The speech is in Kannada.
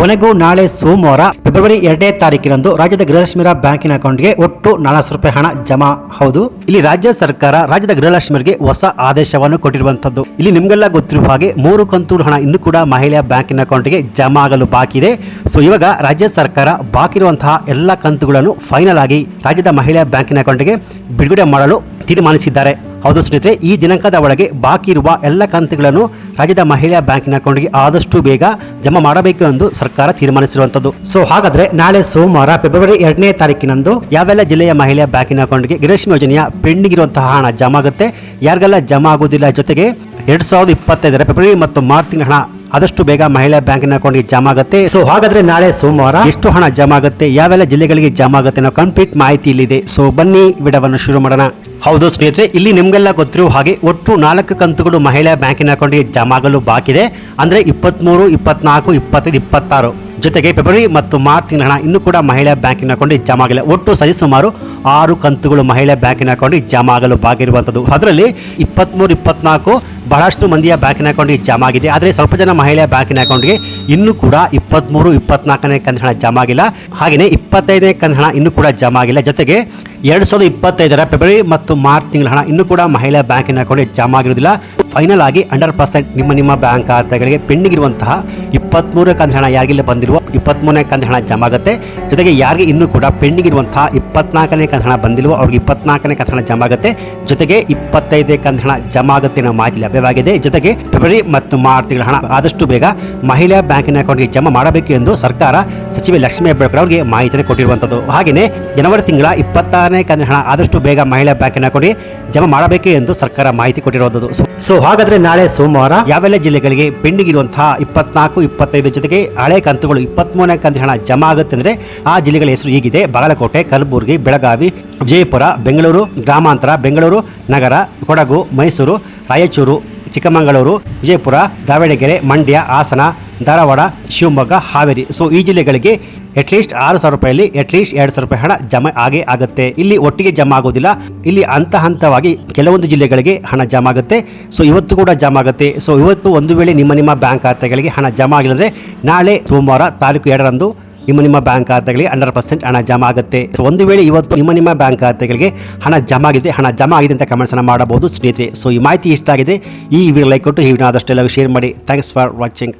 ಕೊನೆಗೂ ನಾಳೆ ಸೋಮವಾರ, ಫೆಬ್ರವರಿ ಎರಡನೇ ತಾರೀಕಿನಂದು ರಾಜ್ಯದ ಗೃಹಲಕ್ಷ್ಮಿರ ಬ್ಯಾಂಕಿನ ಅಕೌಂಟ್ಗೆ ಒಟ್ಟು ನಾಲ್ಕು ಸಾವಿರ ರೂಪಾಯಿ ಹಣ ಜಮಾ. ಹೌದು, ಇಲ್ಲಿ ರಾಜ್ಯ ಸರ್ಕಾರ ರಾಜ್ಯದ ಗೃಹಲಕ್ಷ್ಮಿಯರಿಗೆ ಹೊಸ ಆದೇಶವನ್ನು ಕೊಟ್ಟಿರುವಂತದ್ದು ಇಲ್ಲಿ ನಿಮ್ಗೆಲ್ಲ ಗೊತ್ತಿರುವ ಹಾಗೆ ಮೂರು ಕಂತು ಹಣ ಇನ್ನೂ ಕೂಡ ಮಹಿಳೆಯ ಬ್ಯಾಂಕಿನ ಅಕೌಂಟ್ಗೆ ಜಮಾ ಆಗಲು ಬಾಕಿ ಇದೆ. ಸೊ ಇವಾಗ ರಾಜ್ಯ ಸರ್ಕಾರ ಬಾಕಿ ಇರುವಂತಹ ಎಲ್ಲ ಕಂತುಗಳನ್ನು ಫೈನಲ್ ಆಗಿ ರಾಜ್ಯದ ಮಹಿಳೆಯ ಬ್ಯಾಂಕಿನ ಅಕೌಂಟ್ಗೆ ಬಿಡುಗಡೆ ಮಾಡಲು ತೀರ್ಮಾನಿಸಿದ್ದಾರೆ. ಹೌದು ಸ್ನೇಹಿತರೆ, ಈ ದಿನಾಂಕದ ಒಳಗೆ ಬಾಕಿ ಇರುವ ಎಲ್ಲ ಕಂತುಗಳನ್ನು ರಾಜ್ಯದ ಮಹಿಳಾ ಬ್ಯಾಂಕಿನ ಅಕೌಂಟ್ಗೆ ಆದಷ್ಟು ಬೇಗ ಜಮಾ ಮಾಡಬೇಕು ಎಂದು ಸರ್ಕಾರ ತೀರ್ಮಾನಿಸಿರುವಂತದ್ದು ಸೊ ಹಾಗಾದ್ರೆ ನಾಳೆ ಸೋಮವಾರ, ಫೆಬ್ರವರಿ ಎರಡನೇ ತಾರೀಕಿನಂದು ಯಾವೆಲ್ಲ ಜಿಲ್ಲೆಯ ಮಹಿಳೆಯ ಬ್ಯಾಂಕಿನ ಅಕೌಂಟ್ಗೆ ಗೃಹಲಕ್ಷ್ಮಿ ಯೋಜನೆಯ ಪೆಂಡಿಂಗ್ ಇರುವಂತಹ ಹಣ ಜಮಾ ಆಗುತ್ತೆ? ಯಾರಿಗೆಲ್ಲ ಜಮಾ ಆಗುವುದಿಲ್ಲ? ಜೊತೆಗೆ ಎರಡ್ ಸಾವಿರದ ಇಪ್ಪತ್ತೈದರ ಫೆಬ್ರವರಿ ಮತ್ತು ಮಾರ್ಚ್ ತಿಂಗಳ ಹಣ ಆದಷ್ಟು ಬೇಗ ಮಹಿಳಾ ಬ್ಯಾಂಕಿನ ಅಕೌಂಟ್ಗೆ ಜಮಾ ಆಗುತ್ತೆ? ಸೊ ಹಾಗಾದ್ರೆ ನಾಳೆ ಸೋಮವಾರ ಎಷ್ಟು ಹಣ ಜಮಾ ಆಗುತ್ತೆ? ಯಾವೆಲ್ಲ ಜಿಲ್ಲೆಗಳಿಗೆ ಜಮಾ ಆಗುತ್ತೆ ಅನ್ನೋ ಕಂಪ್ಲೀಟ್ ಮಾಹಿತಿ ಇಲ್ಲಿದೆ. ಸೊ ಬನ್ನಿ ವಿಡವನ್ನು ಶುರು ಮಾಡೋಣ. ಹೌದು ಸ್ನೇಹಿತರೆ, ಇಲ್ಲಿ ನಿಮಗೆಲ್ಲ ಗೊತ್ತಿರುವ ಹಾಗೆ ಒಟ್ಟು ನಾಲ್ಕು ಕಂತುಗಳು ಮಹಿಳಾ ಬ್ಯಾಂಕಿನ ಅಕೌಂಟ್ಗೆ ಜಮಾಗಲು ಬಾಕಿದೆ. ಅಂದರೆ ಇಪ್ಪತ್ತ್ಮೂರು ಇಪ್ಪತ್ನಾಲ್ಕು, ಇಪ್ಪತ್ತೈದು, ಇಪ್ಪತ್ತಾರು. ಜೊತೆಗೆ ಫೆಬ್ರವರಿ ಮತ್ತು ಮಾರ್ಚ್ ತಿಂಗಳ ಹಣ ಇನ್ನೂ ಕೂಡ ಮಹಿಳಾ ಬ್ಯಾಂಕಿನ ಅಕೌಂಟ್ ಜಮಾ ಆಗಿಲ್ಲ. ಒಟ್ಟು ಸರಿ ಸುಮಾರು ಆರು ಕಂತುಗಳು ಮಹಿಳಾ ಬ್ಯಾಂಕಿನ ಅಕೌಂಟ್ ಜಮಾ ಆಗಲು ಬಾಕಿ ಅದರಲ್ಲಿ ಇಪ್ಪತ್ತ್ಮೂರು ಇಪ್ಪತ್ನಾಲ್ಕು ಬಹಳಷ್ಟು ಮಂದಿಯ ಬ್ಯಾಂಕಿನ ಅಕೌಂಟ್ ಜಮಾ ಆಗಿದೆ. ಆದರೆ ಸ್ವಲ್ಪ ಜನ ಮಹಿಳೆಯ ಬ್ಯಾಂಕಿನ ಅಕೌಂಟ್ಗೆ ಇನ್ನೂ ಕೂಡ ಇಪ್ಪತ್ತ್ಮೂರು ಇಪ್ಪತ್ನಾಲ್ಕನೇ ಕಂತು ಹಣ ಜಮಾ ಆಗಿಲ್ಲ. ಹಾಗೆಯೇ ಇಪ್ಪತ್ತೈದನೇ ಕಂತು ಹಣ ಇನ್ನೂ ಕೂಡ ಜಮಾ ಆಗಿಲ್ಲ. ಜೊತೆಗೆ ಎರಡು ಸಾವಿರದ ಇಪ್ಪತ್ತೈದರ ಫೆಬ್ರವರಿ ಮತ್ತು ಮಾರ್ಚ್ ತಿಂಗಳ ಹಣ ಇನ್ನೂ ಕೂಡ ಮಹಿಳಾ ಬ್ಯಾಂಕಿನ ಅಕೌಂಟ್ ಜಮಾ ಆಗಿರುವುದಿಲ್ಲ. ಫೈನಲ್ ಆಗಿ ಹಂಡ್ರೆಡ್ ಪರ್ಸೆಂಟ್ ನಿಮ್ಮ ನಿಮ್ಮ ಬ್ಯಾಂಕ್ ಖಾತೆಗಳಿಗೆ ಪೆಂಡಿಂಗ್ ಇರುವಂತಹ ಇಪ್ಪತ್ತ್ಮೂರನೇ ಕಂತು ಹಣ ಯಾರಿಗಿಲ್ಲ ಬಂದಿರುವ ಇಪ್ಪತ್ತ್ಮೂರನೇ ಕಂತು ಹಣ ಜಮಾ ಆಗುತ್ತೆ. ಜೊತೆಗೆ ಯಾರಿಗೆ ಇನ್ನೂ ಕೂಡ ಪೆಂಡಿಂಗ್ ಇರುವಂತಹ ಇಪ್ಪತ್ನಾಲ್ಕನೇ ಕಂತ ಹಣ ಬಂದಿರುವ ಅವ್ರಿಗೆ ಇಪ್ಪತ್ನಾಲ್ಕನೇ ಕಂತ ಹಣ ಜಮಾ ಆಗುತ್ತೆ. ಜೊತೆಗೆ ಇಪ್ಪತ್ತೈದೇ ಕಂತ ಹಣ ಜಮಾ ಆಗುತ್ತೆ ಅನ್ನೋ ಮಾಹಿತಿ ಲಭ್ಯವಾಗಿದೆ. ಜೊತೆಗೆ ಫೆಬ್ರವರಿ ಮತ್ತು ಮಾರ್ಚ್ ತಿಂಗಳ ಹಣ ಆದಷ್ಟು ಬೇಗ ಮಹಿಳಾ ಬ್ಯಾಂಕಿನ ಅಕೌಂಟ್ಗೆ ಜಮಾ ಮಾಡಬೇಕು ಎಂದು ಸರ್ಕಾರ ಸಚಿವೆ ಲಕ್ಷ್ಮೀ ಹೆಬ್ಬಾಳ್ಕರ್ ಅವರಿಗೆ ಮಾಹಿತಿಯನ್ನು ಕೊಟ್ಟಿರುವಂಥದ್ದು ಹಾಗೆಯೇ ಜನವರಿ ತಿಂಗಳ ಇಪ್ಪತ್ತಾರನೇ ಕಂತಿನ ಹಣ ಆದಷ್ಟು ಬೇಗ ಮಹಿಳಾ ಬ್ಯಾಂಕಿನ ಅಕೌಂಟ್ಗೆ ಜಮಾ ಮಾಡಬೇಕು ಎಂದು ಸರ್ಕಾರ ಮಾಹಿತಿ ಕೊಟ್ಟಿರುವಂಥದ್ದು ಸೊ ಹಾಗಾದ್ರೆ ನಾಳೆ ಸೋಮವಾರ ಯಾವೆಲ್ಲ ಜಿಲ್ಲೆಗಳಿಗೆ ಪೆಂಡಿಂಗ್ ಇರುವಂತಹ ಇಪ್ಪತ್ನಾಲ್ಕು, ಇಪ್ಪತ್ತೈದು ಜೊತೆಗೆ ಹಳೆ ಕಂತುಗಳು ಇಪ್ಪತ್ಮೂರನೇ ಕಂತಿನ ಹಣ ಜಮಾ ಆಗುತ್ತೆ ಅಂದ್ರೆ ಆ ಜಿಲ್ಲೆಗಳ ಹೆಸರು ಹೀಗಿದೆ. ಬಾಗಲಕೋಟೆ, ಕಲಬುರಗಿ, ಬೆಳಗಾವಿ, ವಿಜಯಪುರ, ಬೆಂಗಳೂರು, ಗ್ರಾಮಾಂತರ, ಬೆಂಗಳೂರು, ನಗರ, ಕೊಡಗು, ಮೈಸೂರು, ರಾಯಚೂರು ಚಿಕ್ಕಮಗಳೂರು, ವಿಜಯಪುರ, ದಾವಣಗೆರೆ, ಮಂಡ್ಯ, ಹಾಸನ, ಧಾರವಾಡ, ಶಿವಮೊಗ್ಗ, ಹಾವೇರಿ. ಸೊ ಈ ಜಿಲ್ಲೆಗಳಿಗೆ ಅಟ್ಲೀಸ್ಟ್ ಆರು ಸಾವಿರ ರೂಪಾಯಲ್ಲಿ ಅಟ್ಲೀಸ್ಟ್ ಎರಡು ಸಾವಿರ ರೂಪಾಯಿ ಹಣ ಜಮಾ ಆಗೇ ಆಗುತ್ತೆ. ಇಲ್ಲಿ ಒಟ್ಟಿಗೆ ಜಮಾ ಆಗೋದಿಲ್ಲ. ಇಲ್ಲಿ ಹಂತ ಹಂತವಾಗಿ ಕೆಲವೊಂದು ಜಿಲ್ಲೆಗಳಿಗೆ ಹಣ ಜಮಾ ಆಗುತ್ತೆ. ಸೊ ಇವತ್ತು ಕೂಡ ಜಮಾ ಆಗುತ್ತೆ. ಸೊ ಇವತ್ತು ಒಂದು ವೇಳೆ ನಿಮ್ಮ ನಿಮ್ಮ ಬ್ಯಾಂಕ್ ಖಾತೆಗಳಿಗೆ ಹಣ ಜಮಾ ಆಗಿಲ್ಲದೆ ನಾಳೆ ಸೋಮವಾರ ತಾರೀಕು ಎರಡರಂದು ನಿಮ್ಮ ನಿಮ್ಮ ಬ್ಯಾಂಕ್ ಖಾತೆಗಳಿಗೆ ಹಂಡ್ರೆಡ್ ಪರ್ಸೆಂಟ್ ಹಣ ಜಮಾ ಆಗುತ್ತೆ. ಸೊ ಒಂದು ವೇಳೆ ಇವತ್ತು ನಿಮ್ಮ ನಿಮ್ಮ ಬ್ಯಾಂಕ್ ಖಾತೆಗಳಿಗೆ ಹಣ ಜಮಾ ಆಗಿದೆ, ಹಣ ಜಮಾ ಆಗಿದೆ ಅಂತ ಕಮೆಂಟ್ಸ್ ಅನ್ನು ಮಾಡಬಹುದು ಸ್ನೇಹಿತರೆ. ಸೊ ಈ ಮಾಹಿತಿ ಇಷ್ಟ ಆಗಿದೆ, ಈ ವಿಡಿಯೋ ಲೈಕ್ ಕೊಟ್ಟು ಈ ವಿಡಿಯೋ ಆದಷ್ಟು ಎಲ್ಲರಿಗೂ ಶೇರ್ ಮಾಡಿ. Thanks for watching